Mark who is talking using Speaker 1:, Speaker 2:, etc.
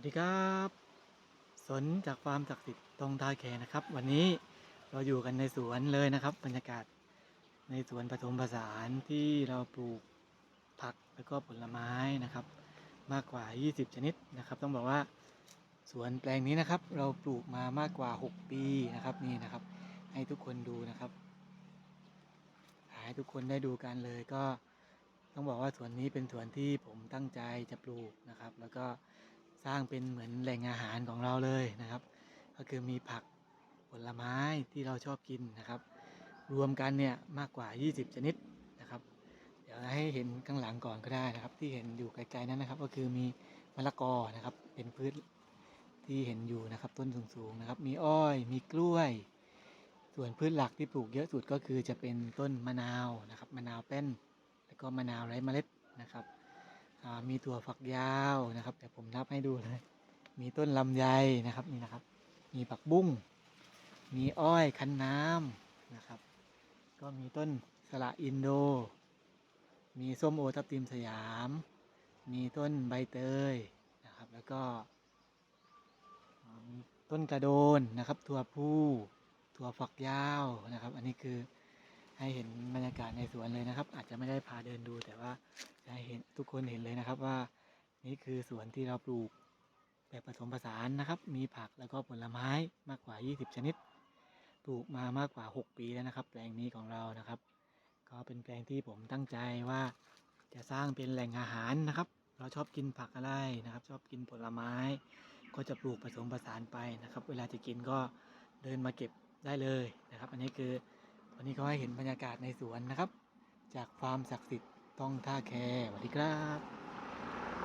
Speaker 1: วัสดีครับ สนจากฟาร์มศักดิ์สิทธิ์ตรงท่าแคนะครับ วันนี้เราอยู่กันในสวนเลยนะครับ บรรยากาศในสวนผสมผสานที่เราปลูกผักแล้วก็ผลไม้นะครับ มากกว่า 20 ชนิดนะครับ ต้องบอกว่าสวนแปลงนี้นะครับ เราปลูกมามากกว่า 6 ปีนะครับนี่นะครับ ให้ทุกคนดูนะครับให้ทุกคนได้ดูกันเลยก็ต้องบอกว่าสวนนี้เป็นสวนที่ผมตั้งใจจะปลูกนะครับ แล้วก็ สร้างเป็นเหมือนแหล่งอาหารของเราเลยนะครับ ก็คือมีผักผลไม้ที่เราชอบกินนะครับ รวมกันเนี่ยมากกว่า 20 ชนิดนะครับ เดี๋ยวให้เห็นข้างหลังก่อนก็ได้นะครับ ที่เห็นอยู่ไกลๆนั้นนะครับ ก็คือมีมะละกอนะครับ เป็นพืชที่เห็นอยู่นะครับต้นสูงๆนะครับ มีอ้อยมีกล้วย ส่วนพืชหลักที่ปลูกเยอะสุดก็คือจะเป็นต้นมะนาวนะครับ มะนาวเป็นแล้วก็มะนาวไร้เมล็ดนะครับ มีถั่วฝักยาวนะครับเดี๋ยวผมนับให้ดูเลย มีต้นลำไยนะครับนี่นะครับ มีผักบุ้ง มีอ้อยคั้นน้ำนะครับ ก็มีต้นสละอินโด มีส้มโอทับทิมสยาม มีต้นใบเตยนะครับ แล้วก็ต้นกระโดนนะครับ ถั่วพูถั่วฝักยาวนะครับ อันนี้คือ ให้เห็นบรรยากาศในสวนเลยนะครับ อาจจะไม่ได้พาเดินดู แต่ว่าจะให้เห็นทุกคนเห็นเลยนะครับว่า นี่คือสวนที่เราปลูกแบบผสมผสานนะครับ มีผักแล้วก็ผลไม้มากกว่า 20 ชนิด ปลูกมามากกว่า 6 ปีแล้วนะครับ แปลงนี้ของเรานะครับ ก็เป็นแปลงที่ผมตั้งใจว่าจะสร้างเป็นแหล่งอาหารนะครับ เราชอบกินผักอะไรนะครับ ชอบกินผลไม้ ก็จะปลูกผสมผสานไปนะครับ เวลาจะกินก็เดินมาเก็บได้เลยนะครับ อันนี้คือ วันนี้ก็ให้เห็นบรรยากาศในสวนนะครับ จากฟาร์มศักดิ์สิทธิ์ต้องท่าแคสวัสดีครับ